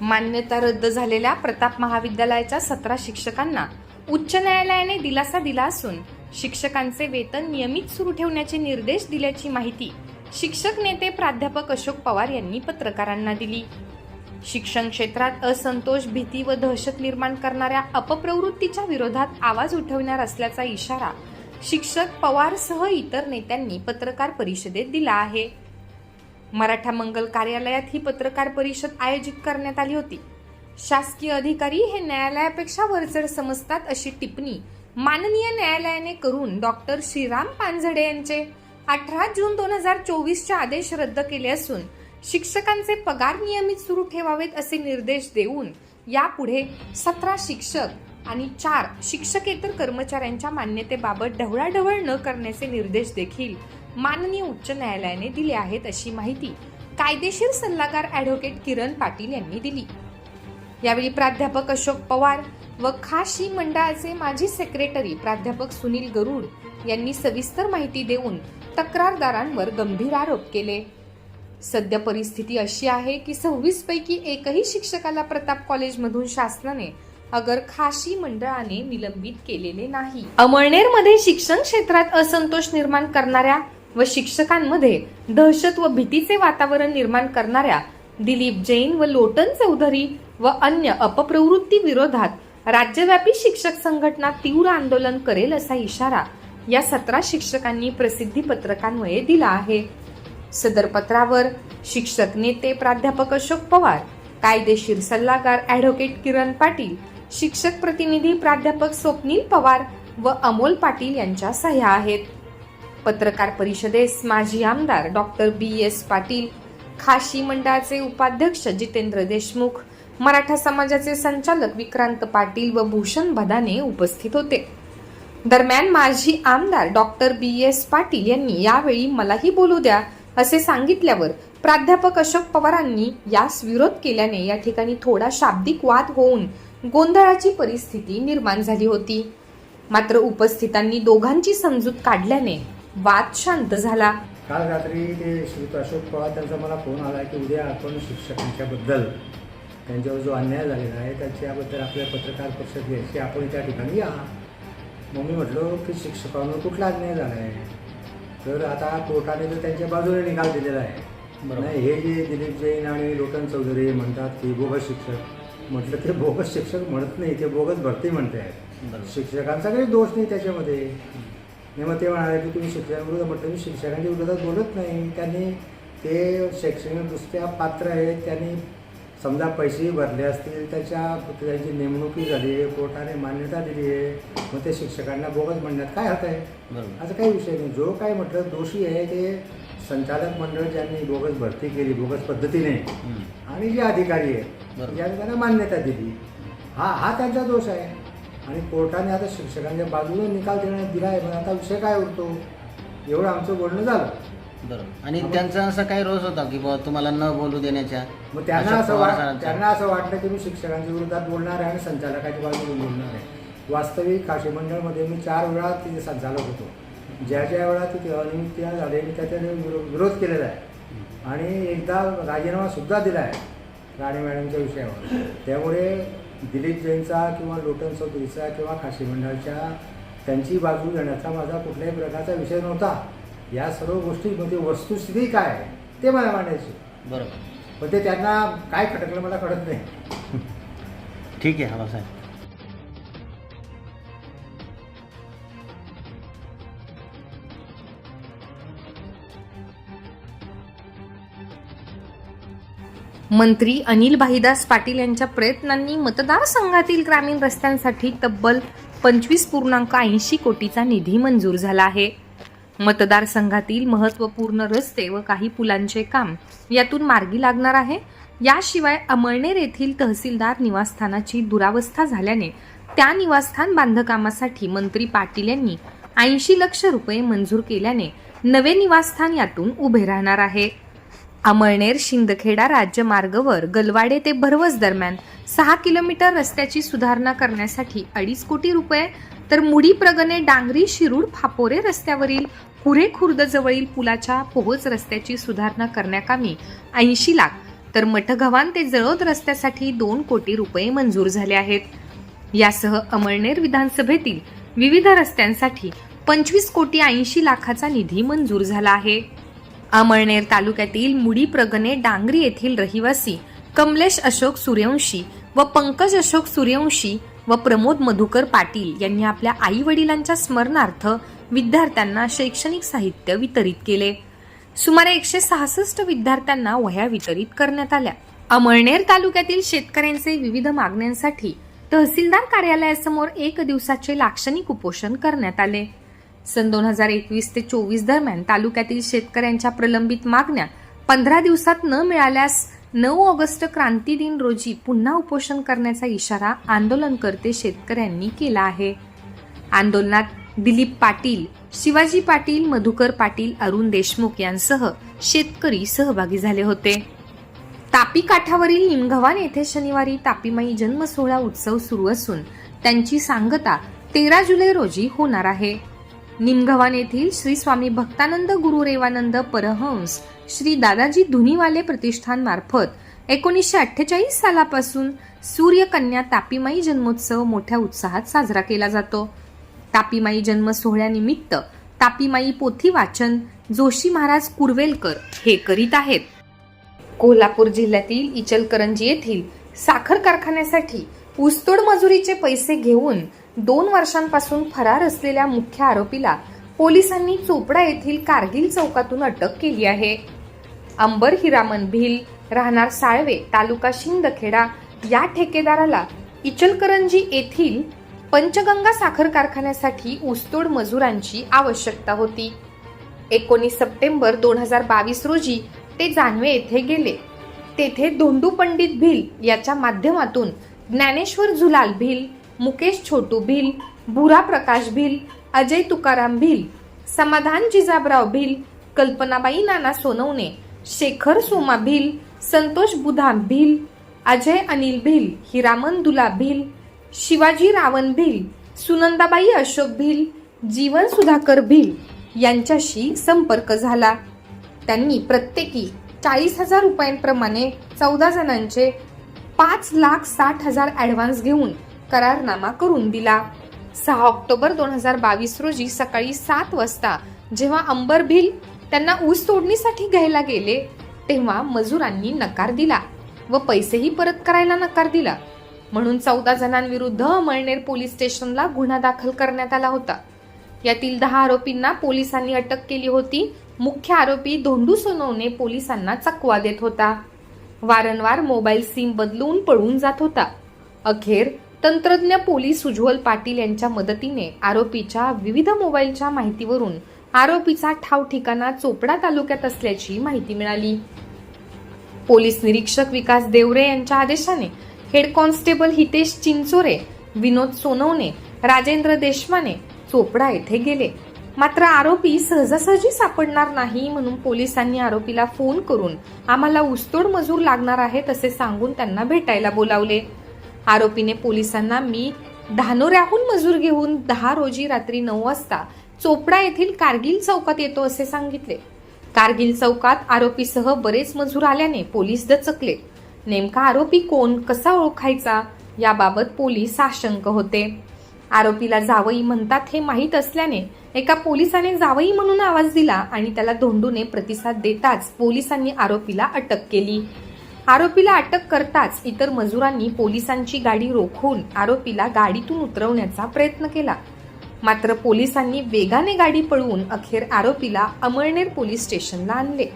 मान्यता रद्द झालेल्या प्रताप महाविद्यालयाच्या सतरा शिक्षकांना उच्च न्यायालयाने दिलासा दिला असून शिक्षकांचे वेतन नियमित सुरू ठेवण्याचे निर्देश दिल्याची माहिती शिक्षक नेते प्राध्यापक अशोक पवार यांनी पत्रकारांना दिली. शिक्षण क्षेत्रात असंतोष भीती व दहशत निर्माण करणाऱ्या अपप्रवृत्तीच्या विरोधात आवाज उठवणार असल्याचा इशारा शिक्षक पवारसह इतर नेत्यांनी पत्रकार परिषदेत दिला आहे. मराठा मंगल कार्यालयात ही पत्रकार परिषद आयोजित करण्यात आली होती. शासकीय अधिकारी हे न्यायालयापेक्षा वरचढ समजतात अशी टिप्पणी माननीय न्यायालयाने करून डॉक्टर श्रीराम पानझडे यांचे अठरा जून दोन हजार चोवीसचे आदेश रद्द केले असून शिक्षकांचे पगार नियमित सुरू ठेवावेत असे निर्देश देऊन यापुढे सतरा शिक्षक आणि चार शिक्षकेतर कर्मचाऱ्यांच्या मान्यतेबाबत ढवळाढवळ न करण्याचे निर्देश देखील माननीय उच्च न्यायालयाने दिले आहेत अशी माहिती कायदेशीर सल्लागार ॲडव्होकेट किरण पाटील यांनी दिली. यावेळी प्राध्यापक अशोक पवार व खाशी मंडळाचे माजी सेक्रेटरी प्राध्यापक सुनील गरुड यांनी सविस्तर माहिती देऊन तक्रारदारांवर गंभीर आरोप केले. सध्या परिस्थिती अशी आहे की सव्वीस पैकी एकही शिक्षकाला प्रताप कॉलेजमधून शासनाने अगर खाशी मंडळाने निलंबित केलेले नाही. अमळनेरमध्ये शिक्षण क्षेत्रात असंतोष निर्माण करणाऱ्या व शिक्षकांमध्ये दहशत व भीतीचे वातावरण निर्माण करणाऱ्या दिलीप जैन व लोटन चौधरी व अन्य अपप्रवृत्ती विरोधात राज्यव्यापी शिक्षक संघटना तीव्र आंदोलन करेल असा इशारा या सतरा शिक्षकांनी प्रसिद्धी पत्रकान्वये दिला आहे. सदर पत्रावर शिक्षक नेते प्राध्यापक अशोक पवार कायदेशीर सल्लागार ॲडव्होकेट किरण पाटील शिक्षक प्रतिनिधी प्राध्यापक स्वप्नील पवार व अमोल पाटील यांच्या सह्या आहेत. पत्रकार परिषदेस माजी आमदार doctor B S Patil Khashi मंडळाचे उपाध्यक्ष जितेंद्र देशमुख मराठा समाजाचे संचालक विक्रांत पाटील व भूषण भदाने उपस्थित होते. दरम्यान माजी आमदार डॉक्टर बी एस पाटील यांनी यावेळी मलाही बोलू द्या असे सांगितल्यावर प्राध्यापक अशोक पवारांनी यास विरोध केल्याने या ठिकाणी थोडा शाब्दिक वाद होऊन गोंधळाची परिस्थिती निर्माण झाली होती. मात्र उपस्थितांनी दोघांची समजूत काढल्याने वाद शांत झाला. काल रात्री ते श्रीयुत अशोक पवार त्यांचा मला फोन आला की उद्या आपण शिक्षकांच्याबद्दल त्यांच्यावर जो अन्याय झालेला आहे त्याच्याबद्दल आपल्या पत्रकार परिषद घ्यायची आपण त्या ठिकाणी या. मग मी म्हटलो की शिक्षकांवर कुठला अन्याय झाला आहे तर आता कोर्टाने तर त्यांच्या बाजूने निकाल दिलेला आहे. नाही हे जे दिलीप जैन आणि लोटन चौधरी म्हणतात की बोगस शिक्षक म्हटलं ते बोगस शिक्षक म्हणत नाही ते बोगस भरती म्हणते आहेत. शिक्षकांचा काही दोष नाही त्याच्यामध्ये. मग ते म्हणाले की तुम्ही शिक्षकांविरुद्ध म्हटलं मी शिक्षकांच्या विरोधात बोलत नाही. त्यांनी ते शैक्षणिकदृष्ट्या पात्र आहेत. त्यांनी समजा पैसेही भरले असतील त्याच्या त्यांची नेमणुकी झाली आहे कोर्टाने मान्यता दिली आहे. मग ते शिक्षकांना बोगस म्हणण्यात काय अर्थ आहे? असं काही विषय नाही. जो काय म्हटलं दोषी आहे ते संचालक मंडळ ज्यांनी बोगस भरती केली बोगस पद्धतीने. आणि जे अधिकारी आहेत. ज्यांनी त्यांना मान्यता दिली. हा हा त्यांचा दोष आहे. आणि कोर्टाने आता शिक्षकांच्या बाजूने निकाल देण्यात दिला आहे मग आता विषय काय उरतो? एवढं आमचं बोलणं झालं. बरोबर. आणि त्यांचा असा काही रोज होता की बाबा तुम्हाला न बोलू देण्याच्या? मग त्यांना असं वाट. त्यांना असं वाटलं की मी शिक्षकांच्या विरोधात बोलणार आहे आणि संचालकाच्या बाजूने बोलणार आहे. वास्तविक काशी मंडळमध्ये मी चार वेळा तिथे संचालक होतो. ज्या ज्या वेळा तिथे अनियमितता झाली मी त्याच्याने विरो- विरोध केलेला आहे. आणि एकदा राजीनामा सुद्धा दिला आहे राणे मॅडमच्या विषयावर. त्यामुळे दिलीप जैनचा किंवा लोटन चौधरीचा किंवा खाशी मंडळाच्या त्यांची बाजू घेण्याचा माझा कुठल्याही प्रकारचा विषय नव्हता. या सर्व गोष्टीमध्ये वस्तुस्थिती काय आहे ते मला मांडायची. बरोबर. पण ते त्यांना काय खटकलं मला कळत नाही. ठीक आहे बाबासाहेब. मंत्री अनिल भाईदास पाटील यांच्या प्रयत्नांनी मतदारसंघातील ग्रामीण रस्त्यांसाठी तब्बल पंचवीस पूर्णांक ऐंशी कोटीचा निधी मंजूर झाला आहे. मतदारसंघातील महत्त्वपूर्ण रस्ते व काही पुलांचे काम यातून मार्गी लागणार आहे. याशिवाय अमळनेर येथील तहसीलदार निवासस्थानाची दुरावस्था झाल्याने त्या निवासस्थान बांधकामासाठी मंत्री पाटील यांनी ऐंशी लक्ष रुपये मंजूर केल्याने नवे निवासस्थान यातून उभे राहणार आहे. अमळनेर शिंदखेडा राज्यमार्गावर गलवाडे ते भरवस दरम्यान सहा किलोमीटर रस्त्याची सुधारणा करण्यासाठी अडीच कोटी रुपये तर मुडी प्रगणे डांगरी शिरूड फापोरे रस्त्यावरील कुरे खुर्द जवळील पुलाच्या पोहोच रस्त्याची सुधारणा करण्याकामी ऐंशी लाख तर मठगव्हाण ते जळोद रस्त्यासाठी दोन कोटी रुपये मंजूर झाले आहेत. यासह अमळनेर विधानसभेतील विविध रस्त्यांसाठी पंचवीस कोटी ऐंशी लाखाचा निधी मंजूर झाला आहे. अमळनेर तालुक्यातील मुडी प्रगणे डांगरी येथील रहिवासी कमलेश अशोक सूर्यवंशी व पंकज अशोक सूर्यवंशी व प्रमोद मधुकर पाटील यांनी आपल्या आई वडिलांच्या स्मरणार्थ विद्यार्थ्यांना शैक्षणिक साहित्य वितरित केले. सुमारे एकशे सहासष्ट विद्यार्थ्यांना वह्या वितरित करण्यात आल्या. अमळनेर तालुक्यातील शेतकऱ्यांचे विविध मागण्यांसाठी तहसीलदार कार्यालयासमोर एक दिवसाचे लाक्षणिक उपोषण करण्यात आले. सन दोन हजार एकवीस ते चोवीस दरम्यान तालुक्यातील शेतकऱ्यांच्या प्रलंबित मागण्या पंधरा दिवसात न मिळाल्यास नऊ ऑगस्ट क्रांती दिन रोजी पुन्हा उपोषण करण्याचा इशारा आंदोलनकर्ते शेतकऱ्यांनी केला आहे. आंदोलनात दिलीप पाटील शिवाजी पाटील मधुकर पाटील अरुण देशमुख यांसह शेतकरी सहभागी झाले होते. तापी काठावरील निमगव्हाण येथे शनिवारी तापीमाई जन्म सोहळा उत्सव सुरू असून त्यांची सांगता तेरा जुलै रोजी होणार आहे. निमगव्हाण येथील श्री स्वामी भक्तानंद गुरु रेवानंद परहंस श्री दादाजी धुनीवाले प्रतिष्ठान मार्फत एकोणीसशे अठ्ठेचाळीस सालापासून सूर्यकन्या तापीमाई जन्मोत्सव मोठ्या उत्साहात साजरा केला जातो. तापीमाई जन्म सोहळ्यानिमित्त तापीमाई पोथी वाचन जोशी महाराज कुरवेलकर हे करीत आहेत. कोल्हापूर जिल्ह्यातील इचलकरंजी येथील साखर कारखान्यासाठी ऊसतोड मजुरीचे पैसे घेऊन दोन वर्षांपासून फरार असलेल्या मुख्य आरोपीला पोलिसांनी चोपडा येथील कारगिल चौकातून अटक केली आहे. अंबर हिरामन भिल राहणार साळवे तालुका शिंदखेडा या ठेकेदाराला इचलकरंजी येथील पंचगंगा साखर कारखान्यासाठी ऊसतोड मजुरांची आवश्यकता होती. एकोणीस सप्टेंबर दोन हजार बावीस रोजी ते जानवे येथे गेले. तेथे धोंडू पंडित भिल याच्या माध्यमातून ज्ञानेश्वर झुलाल भिल मुकेश छोटू भिल भुरा प्रकाश भिल अजय तुकाराम भिल समाधान जिजाबराव भिल कल्पनाबाई नाना सोनवणे शेखर सोमा भिल संतोष बुधा भिल अजय अनिल भिल हिरामन दुला भिल शिवाजी रावण भिल सुनंदाबाई अशोक भिल जीवन सुधाकर भिल यांच्याशी संपर्क झाला. त्यांनी प्रत्येकी चाळीस हजार रुपयांप्रमाणे चौदा जणांचे पाच लाख साठ हजार ॲडव्हान्स घेऊन करारनामा करून दिला. सहा ऑक्टोबर दोन हजार बावीस रोजी सकाळी सात वाजता जेव्हा अंबरभिल त्यांना ऊस तोडणीसाठी घ्यायला गेले तेव्हा मजुरांनी नकार दिला व पैसेही परत करायला नकार दिला. म्हणून चौदा जणांविरुद्ध अमळनेर पोलीस स्टेशनला गुन्हा दाखल करण्यात आला होता. यातील दहा आरोपींना पोलिसांनी अटक केली होती. मुख्य आरोपी धोंडू सोनवणे पोलिसांना चकवा देत होता. वारंवार मोबाईल सिम बदलून पळून जात होता. अखेर तंत्रज्ञ पोलीस उज्ज्वल पाटील यांच्या मदतीने आरोपीच्या विविध मोबाईलच्या माहितीवरून आरोपीचा ठाव ठिकाणा चोपडा तालुक्यात असल्याची माहिती मिळाली. पोलीस निरीक्षक विकास देवरे यांच्या आदेशाने हेड कॉन्स्टेबल हितेश चिंचोरे विनोद सोनवणे राजेंद्र देशमाने चोपडा येथे गेले. मात्र आरोपी सहजासहजी सापडणार नाही म्हणून पोलिसांनी आरोपीला फोन करून आम्हाला ऊसतोड मजूर लागणार आहेत असे सांगून त्यांना भेटायला बोलावले. आरोपीने पोलिसांना मी धानोऱ्याहून मजूर घेऊन दहा रोजी रात्री नऊ वाजता चोपडा येथील कारगिल चौकात येतो असे सांगितले. कारगिल चौकात आरोपीसह बरेच मजूर आल्याने पोलीस दचकले. नेमका आरोपी कोण कसा ओळखायचा याबाबत पोलीस साशंक होते. आरोपीला जावई म्हणतात हे माहीत असल्याने एका पोलिसाने जावई म्हणून आवाज दिला आणि त्याला धोंडूने प्रतिसाद देताच पोलिसांनी आरोपीला अटक केली. आरोपीला अटक करताच इतर मजुरांनी पोलिसांची गाडी रोखून आरोपीला गाडीतून उतरवण्याचा प्रयत्न केला. मात्र पोलिसांनी वेगाने गाडी पळवून अखेर आरोपीला अमळनेर पोलीस स्टेशनला आणले.